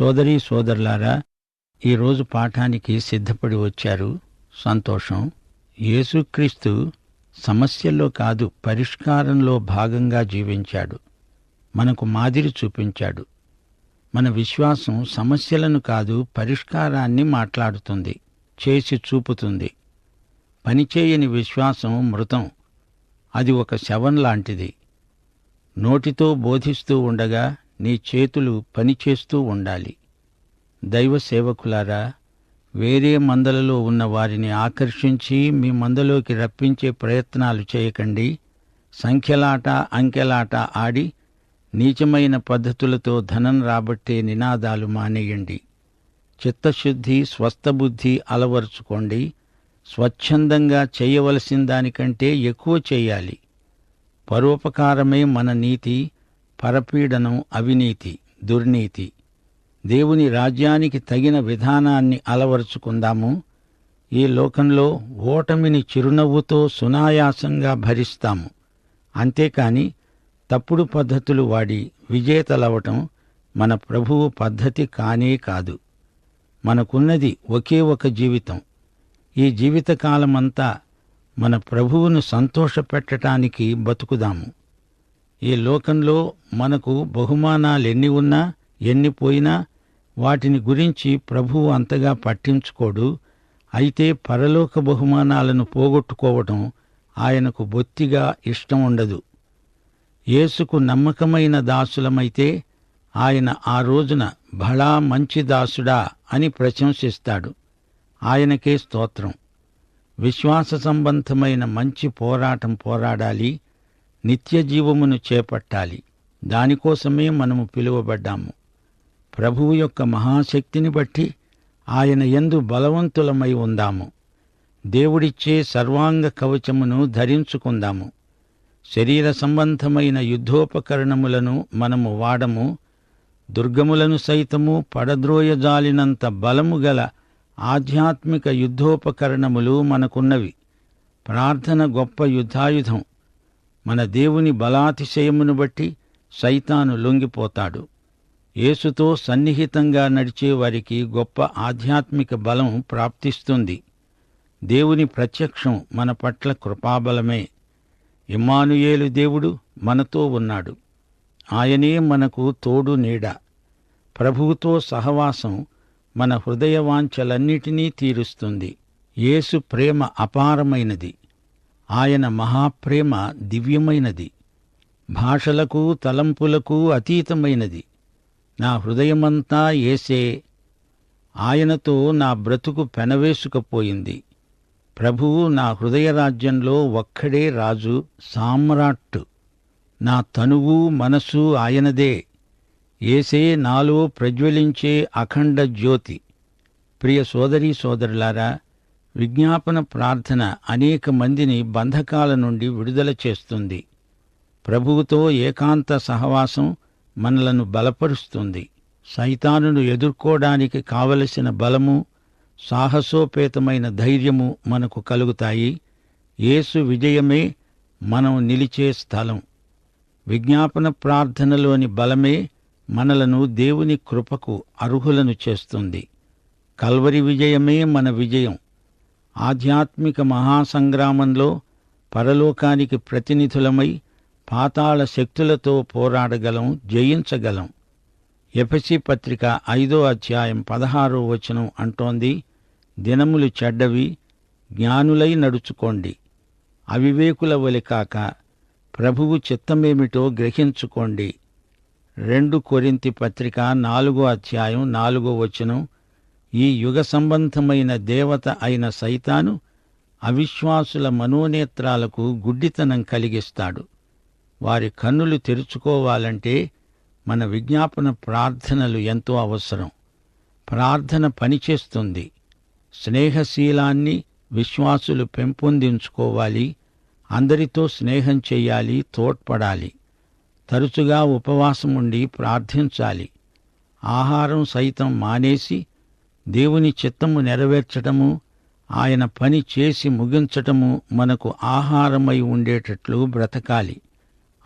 సోదరీ సోదరులారా ఈరోజు పాఠానికి సిద్ధపడి వచ్చారు సంతోషం. యేసుక్రీస్తు సమస్యల్లో కాదు పరిష్కారంలో భాగంగా జీవించాడు. మనకు మాదిరి చూపించాడు. మన విశ్వాసం సమస్యలను కాదు పరిష్కారాన్ని మాట్లాడుతుంది చేసి చూపుతుంది. పనిచేయని విశ్వాసం మృతం. అది ఒక శవం లాంటిది నోటితో బోధిస్తూ ఉండగా నీ చేతులు పనిచేస్తూ ఉండాలి. దైవ సేవకులారా వేరే మందలలో ఉన్న వారిని ఆకర్షించి మీ మందలోకి రప్పించే ప్రయత్నాలు చేయకండి. సంఖ్యలాట అంకెలాట ఆడి నీచమైన పద్ధతులతో ధనం రాబట్టే నినాదాలు మానేయండి. చిత్తశుద్ధి స్వస్థబుద్ధి అలవరుచుకోండి. స్వచ్ఛందంగా చేయవలసిన దానికంటే ఎక్కువ చేయాలి. పరోపకారమే మన నీతి. పరపీడనం అవినీతి దుర్నీతి. దేవుని రాజ్యానికి తగిన విధానాన్ని అలవరుచుకుందాము. ఈ లోకంలో ఓటమిని చిరునవ్వుతో సునాయాసంగా భరిస్తాము. అంతేకాని తప్పుడు పద్ధతులు వాడి విజేతలవటం మన ప్రభువు పద్ధతి కానే కాదు. మనకున్నది ఒకే ఒక జీవితం. ఈ జీవితకాలమంతా మన ప్రభువును సంతోషపెట్టటానికి బతుకుదాము. ఈ లోకంలో మనకు బహుమానాలెన్ని ఉన్నా ఎన్ని పోయినా వాటిని గురించి ప్రభువు అంతగా పట్టించుకోడు. అయితే పరలోక బహుమానాలను పోగొట్టుకోవటం ఆయనకు బొత్తిగా ఇష్టం ఉండదు యేసుకు నమ్మకమైన దాసులమైతే ఆయన ఆ రోజున భళా మంచి దాసుడా అని ప్రశంసిస్తాడు. ఆయనకే స్తోత్రం. విశ్వాస సంబంధమైన మంచి పోరాటం పోరాడాలి. నిత్య జీవమును చేపట్టాలి. దానికోసమే మనము పిలువబడ్డాము. ప్రభువు యొక్క మహాశక్తిని బట్టి ఆయన ఎందు బలవంతులమై ఉందాము. దేవుడిచ్చే సర్వాంగ కవచమును ధరించుకుందాము. శరీర సంబంధమైన యుద్ధోపకరణములను మనము వాడము. దుర్గములను సైతము పడద్రోయజాలినంత బలము గల ఆధ్యాత్మిక యుద్ధోపకరణములు మనకున్నవి. ప్రార్థన గొప్ప యుద్ధాయుధం. మన దేవుని బలాతిశయమును బట్టి సైతాను లొంగిపోతాడు. యేసుతో సన్నిహితంగా నడిచే వారికి గొప్ప ఆధ్యాత్మిక బలం ప్రాప్తిస్తుంది. దేవుని ప్రత్యక్షం మన పట్ల కృపాబలమే. ఇమ్మానుయేలు దేవుడు మనతో ఉన్నాడు. ఆయనే మనకు తోడు నీడ. ప్రభువుతో సహవాసం మన హృదయవాంఛలన్నిటినీ తీరుస్తుంది. యేసు ప్రేమ అపారమైనది. ఆయన మహాప్రేమ దివ్యమైనది. భాషలకు తలంపులకు అతీతమైనది. నా హృదయమంతా ఏసే. ఆయనతో నా బ్రతుకు పెనవేసుకపోయింది. ప్రభువు నా హృదయ రాజ్యంలో ఒక్కడే రాజు సామ్రాట్టు నా తనువు మనసు ఆయనదే. ఏసే నాలో ప్రజ్వలించే అఖండ జ్యోతి. ప్రియ సోదరీ సోదరులారా విజ్ఞాపన ప్రార్థన అనేక మందిని బంధకాల నుండి విడుదల చేస్తుంది. ప్రభువుతో ఏకాంత సహవాసం మనలను బలపరుస్తుంది. సైతానును ఎదుర్కోవడానికి కావలసిన బలము సాహసోపేతమైన ధైర్యము మనకు కలుగుతాయి. యేసు విజయమే మనం నిలిచే స్థలం. విజ్ఞాపన ప్రార్థనలోని బలమే మనలను దేవుని కృపకు అర్హులను చేస్తుంది. కల్వరి విజయమే మన విజయం. ఆధ్యాత్మిక మహాసంగ్రామంలో పరలోకానికి ప్రతినిధులమై పాతాళ శక్తులతో పోరాడగలం జయించగలం. ఎఫసి పత్రిక ఐదో అధ్యాయం పదహారో వచనం అంటోంది దినములు చెడ్డవి జ్ఞానులై నడుచుకోండి. అవివేకుల వలి కాక ప్రభువు చిత్తమేమిటో గ్రహించుకోండి. రెండు కొరింతి పత్రిక నాలుగో అధ్యాయం నాలుగో వచనం ఈ యుగ సంబంధమైన దేవత అయిన సైతాను అవిశ్వాసుల మనోనేత్రాలకు గుడ్డితనం కలిగిస్తాడు. వారి కన్నులు తెరుచుకోవాలంటే మన విజ్ఞాపన ప్రార్థనలు ఎంతో అవసరం. ప్రార్థన పనిచేస్తుంది. స్నేహశీలాన్ని విశ్వాసులు పెంపొందించుకోవాలి. అందరితో స్నేహం చెయ్యాలి తోడ్పడాలి. తరచుగా ఉపవాసం ఉండి ప్రార్థించాలి. ఆహారం సైతం మానేసి దేవుని చిత్తము నెరవేర్చటము ఆయన పని చేసి ముగించటము మనకు ఆహారమై ఉండేటట్లు బ్రతకాలి.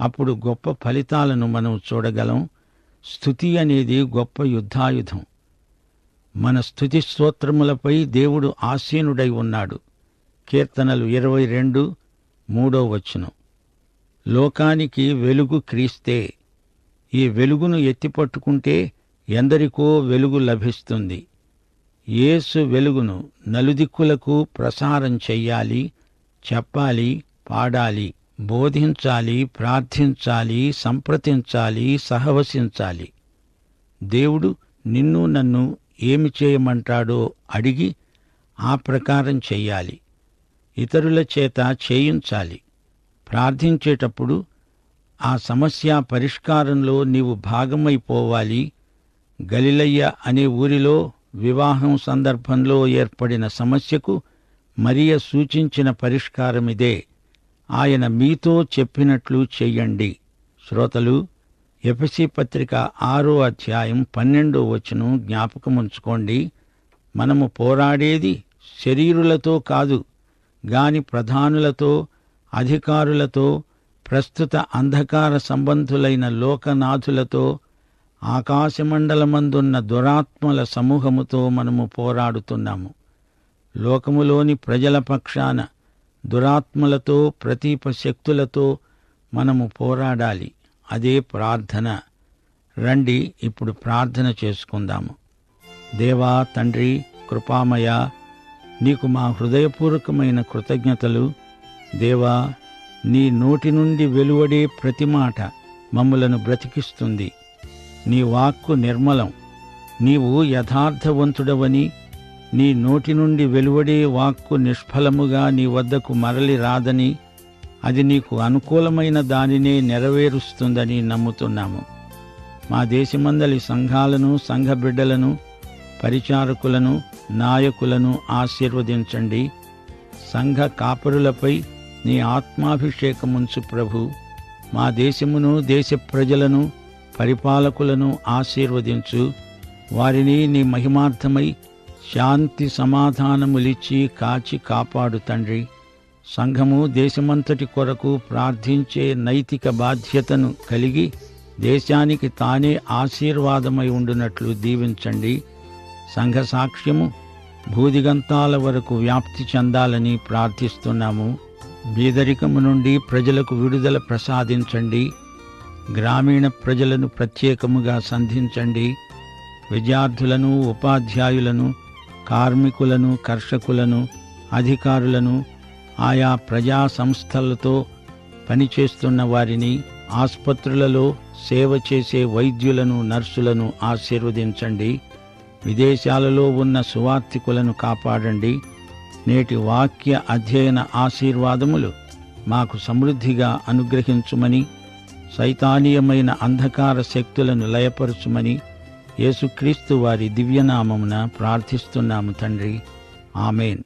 అప్పుడు గొప్ప ఫలితాలను మనం చూడగలం. స్థుతి అనేది గొప్ప యుద్ధాయుధం. మన స్థుతి స్తోత్రములపై దేవుడు ఆసీనుడై ఉన్నాడు. కీర్తనలు ఇరవై రెండు మూడో వచనం. లోకానికి వెలుగు క్రీస్తే. ఈ వెలుగును ఎత్తిపట్టుకుంటే ఎందరికో వెలుగు లభిస్తుంది. యేసు వెలుగును నలుదిక్కులకు ప్రసారం చెయ్యాలి చెప్పాలి పాడాలి బోధించాలి ప్రార్థించాలి సంప్రదించాలి సహవసించాలి. దేవుడు నిన్ను నన్ను ఏమి చేయమంటాడో అడిగి ఆ ప్రకారం చెయ్యాలి. ఇతరుల చేత చేయించాలి. ప్రార్థించేటప్పుడు ఆ సమస్య పరిష్కారంలో నీవు భాగమైపోవాలి. గలిలయ్య అనే ఊరిలో వివాహం సందర్భంలో ఏర్పడిన సమస్యకు మరియ సూచించిన పరిష్కారమిదే. ఆయన మీతో చెప్పినట్లు చెయ్యండి శ్రోతలు ఎఫసి పత్రిక ఆరో అధ్యాయం పన్నెండో వచనం జ్ఞాపకముంచుకోండి. మనము పోరాడేది శరీరులతో కాదు గాని ప్రధానులతో అధికారులతో ప్రస్తుత అంధకార సంబంధులైన లోకనాథులతో ఆకాశమండలమందున్న దురాత్మల సమూహముతో మనము పోరాడుతున్నాము. లోకములోని ప్రజల పక్షాన దురాత్మలతో ప్రతీప శక్తులతో మనము పోరాడాలి. అదే ప్రార్థన. రండి ఇప్పుడు ప్రార్థన చేసుకుందాము. దేవా తండ్రి కృపామయ నీకు మా హృదయపూర్వకమైన కృతజ్ఞతలు. దేవా నీ నోటి నుండి వెలువడే ప్రతి మాట మమ్మలను బ్రతికిస్తుంది. నీ వాక్కు నిర్మలం. నీవు యథార్థవంతుడవని నీ నోటి నుండి వెలువడే వాక్కు నిష్ఫలముగా నీ వద్దకు మరలి రాదని అది నీకు అనుకూలమైన దానినే నెరవేరుస్తుందని నమ్ముతున్నాము. మా దేశమందలి సంఘాలను సంఘ బిడ్డలను పరిచారకులను నాయకులను ఆశీర్వదించండి. సంఘ కాపరులపై నీ ఆత్మాభిషేకముంచు ప్రభు. మా దేశమును దేశ ప్రజలను పరిపాలకులను ఆశీర్వదించు. వారిని నీ మహిమార్థమై శాంతి సమాధానములిచ్చి కాచి కాపాడు తండ్రి. సంఘము దేశమంతటి కొరకు ప్రార్థించే నైతిక బాధ్యతను కలిగి దేశానికి తానే ఆశీర్వాదమై ఉండునట్లు దీవించండి. సంఘ సాక్ష్యము భూదిగంతాల వరకు వ్యాప్తి చెందాలని ప్రార్థిస్తున్నాము. బీదరికము నుండి ప్రజలకు విడుదల ప్రసాదించండి. గ్రామీణ ప్రజలను ప్రత్యేకముగా సంధించండి. విద్యార్థులను ఉపాధ్యాయులను కార్మికులను కర్షకులను అధికారులను ఆయా ప్రజా సంస్థలతో పనిచేస్తున్న వారిని ఆసుపత్రులలో సేవ చేసే వైద్యులను నర్సులను ఆశీర్వదించండి. విదేశాలలో ఉన్న సువార్థికులను కాపాడండి. నేటి వాక్య అధ్యయన ఆశీర్వాదములు మాకు సమృద్ధిగా అనుగ్రహించుమని సైతానీయమైన అంధకార శక్తులను లయపరచుమని యేసుక్రీస్తు వారి దివ్యనామమున ప్రార్థిస్తున్నాము తండ్రి. ఆమెన్.